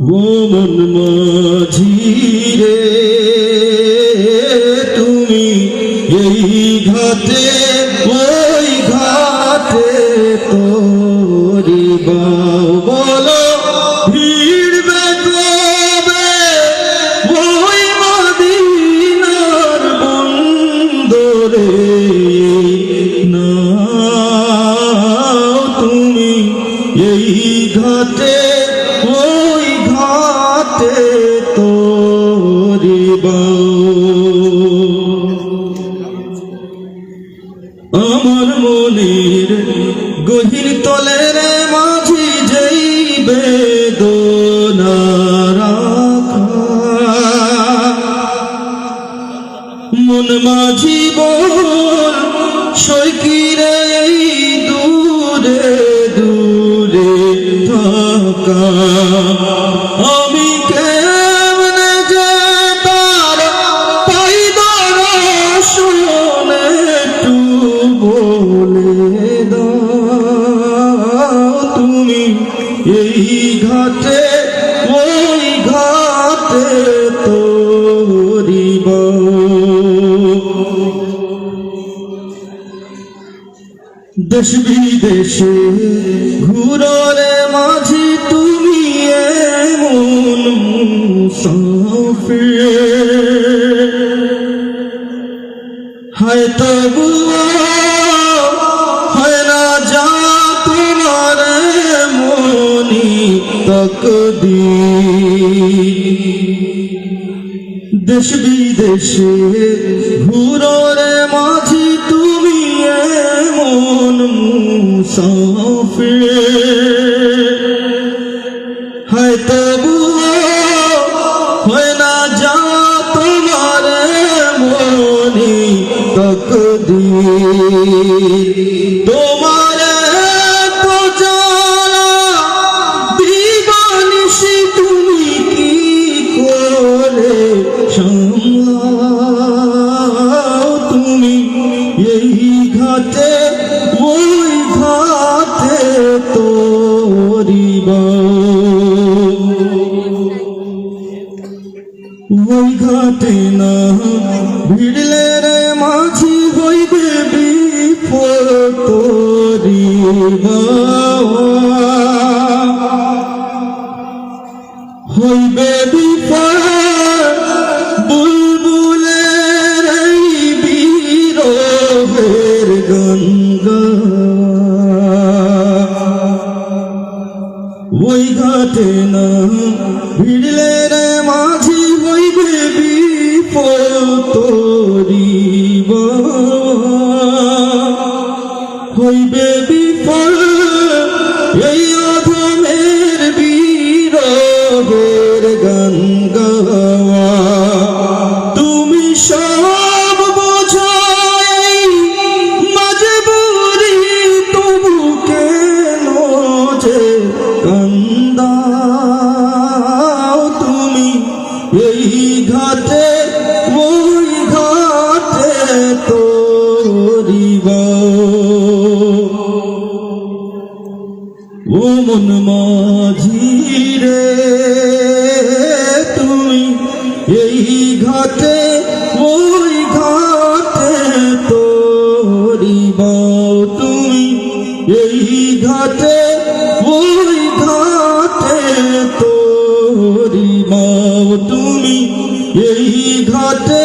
ও মন মাঝি রে, তুমি এই ঘাটে, ওই ঘাটে তোরি বলো না তুমি এই ঘাটে মনের গহির তলে রে মাঝি যেই বেদনারা মন মাঝি বল এই ঘাটে ওই ঘাটে তোরিব। দেশ বিদেশে ঘুররে মাঝি তুমি এমন মুসাফির। হয় তবুও তকদীর দেশ বিদেশে ঘুররে মাঝি, তুমি এমন মুসাফির। হয় তবুও হয় না যা তোমার মনি তকদীর তোমার তোরিবা ওই ঘাটে না ভিড়লে রে মাঝি হইবে বিপদ তোরি ওই ঘাটে না। ভিড়লে রে মাঝি হইবে বিপরিব বেবি। পর এই অধমের বীর গান গাওয়া কান্দাও তুমি এই ঘাটে, ওই ঘাটে তোরিব। ও মন মাঝি রে, তুমি এই ঘাটে, ওই ঘাটে তোরিব। তুমি এই ঘাটে, ওই ঘাটে তোরিব তুমি এই ঘাটে